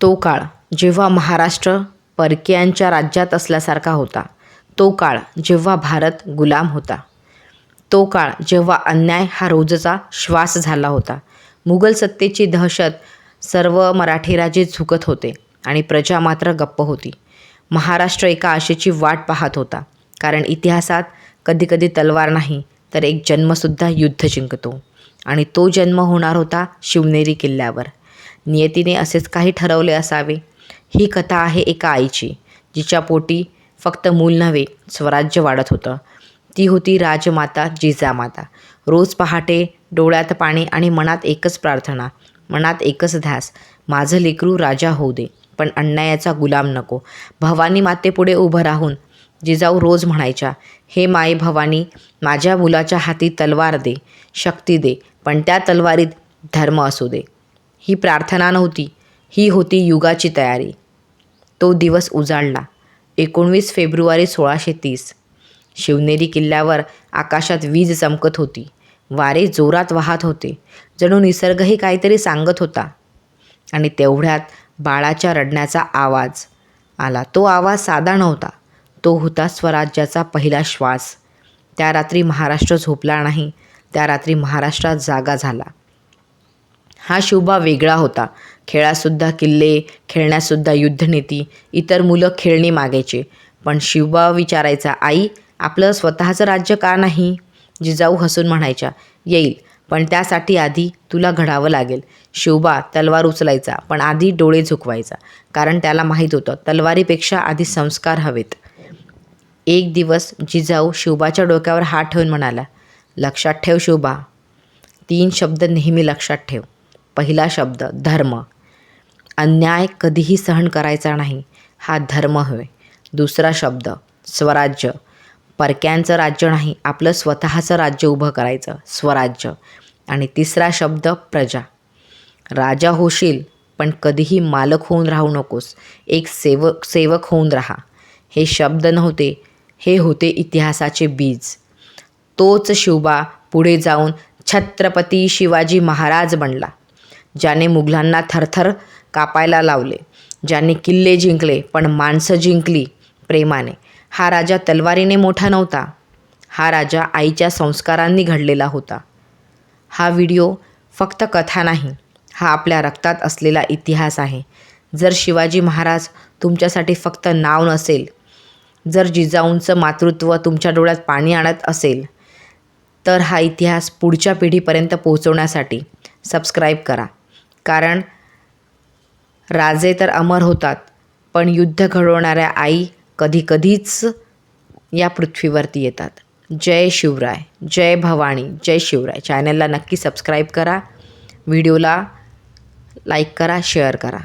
तो काळ जेव्हा महाराष्ट्र परकीयांच्या राज्यात असल्यासारखा होता तो काळ जेव्हा भारत गुलाम होता तो काळ जेव्हा अन्याय हा रोजचा श्वास झाला होता मुघल सत्तेची दहशत सर्व मराठी राजे झुकत होते आणि प्रजा मात्र गप्प होती. महाराष्ट्र एका आशेची वाट पाहत होता कारण इतिहासात कधीकधी तलवार नाही तर एक जन्मसुद्धा युद्ध जिंकतो. आणि तो जन्म होणार होता शिवनेरी किल्ल्यावर. नियतीने असेच काही ठरवले असावे. ही कथा आहे एका आईची जिच्या पोटी फक्त मूल नव्हे स्वराज्य वाढत होतं. ती होती राजमाता जिजामाता. रोज पहाटे डोळ्यात पाणी आणि मनात एकच प्रार्थना मनात एकच ध्यास माझं लेकरू राजा होऊ दे पण अन्यायाचा गुलाम नको. भवानी मातेपुढे उभं राहून जिजाऊ रोज म्हणायच्या हे माई भवानी माझ्या मुलाच्या हाती तलवार दे शक्ती दे पण त्या तलवारीत धर्म असू दे. ही प्रार्थना नव्हती. ही होती युगाची तयारी. तो दिवस उजाडला एकोणवीस फेब्रुवारी सोळाशे तीस. शिवनेरी किल्ल्यावर आकाशात वीज चमकत होती. वारे जोरात वाहत होते. जणू निसर्गही काहीतरी सांगत होता. आणि तेवढ्यात बाळाच्या रडण्याचा आवाज आला. तो आवाज साधा नव्हता. तो होता स्वराज्याचा पहिला श्वास. त्या रात्री महाराष्ट्र झोपला नाही. त्या रात्री महाराष्ट्रात जागा झाला. हा शोभा वेगळा होता. खेळासुद्धा किल्ले खेळण्यासुद्धा युद्धनीती इतर मुलं खेळणी मागायचे. पण शिवबा विचारायचा आई आपलं स्वतःचं राज्य का नाही? जिजाऊ हसून म्हणायच्या येईल पण त्यासाठी आधी तुला घडावं लागेल. शिवबा तलवार उचलायचा पण आधी डोळे झुकवायचा कारण त्याला माहीत होतं तलवारीपेक्षा आधी संस्कार हवेत. एक दिवस जिजाऊ शिवबाच्या डोक्यावर हात ठेवून म्हणाला लक्षात ठेव शिवबा तीन शब्द नेहमी लक्षात ठेव. पहिला शब्द धर्म. अन्याय कधीही सहन करायचा नाही हा धर्म होय दुसरा शब्द स्वराज्य. परक्यांचं राज्य नाही आपलं स्वतःचं राज्य उभं करायचं स्वराज्य. आणि तिसरा शब्द प्रजा. राजा होशील पण कधीही मालक होऊन राहू नकोस एक सेवक सेवक होऊन राहा. हे शब्द नव्हते हे होते इतिहासाचे बीज. तोच शिवबा पुढे जाऊन छत्रपती शिवाजी महाराज बनला. ज्याने मुघलांना थरथर कापायला लावले ज्याने किल्ले जिंकले पण माणसं जिंकली प्रेमाने. हा राजा तलवारीने मोठा नव्हता. हा राजा आईच्या संस्कारांनी घडलेला होता. हा व्हिडिओ फक्त कथा नाही हा आपल्या रक्तात असलेला इतिहास आहे. जर शिवाजी महाराज तुमच्यासाठी फक्त नाव नसेल जर जिजाऊंचं मातृत्व तुमच्या डोळ्यात पाणी आणत असेल तर हा इतिहास पुढच्या पिढीपर्यंत पोहोचवण्यासाठी सबस्क्राईब करा. कारण राजे तर अमर होतात पण युद्ध घडवणाऱ्या आई कधीकधीच या पृथ्वीवरती येतात. जय शिवराय जय भवानी जय शिवराय. चॅनलला नक्की सबस्क्राईब करा. व्हिडिओला लाईक करा शेअर करा.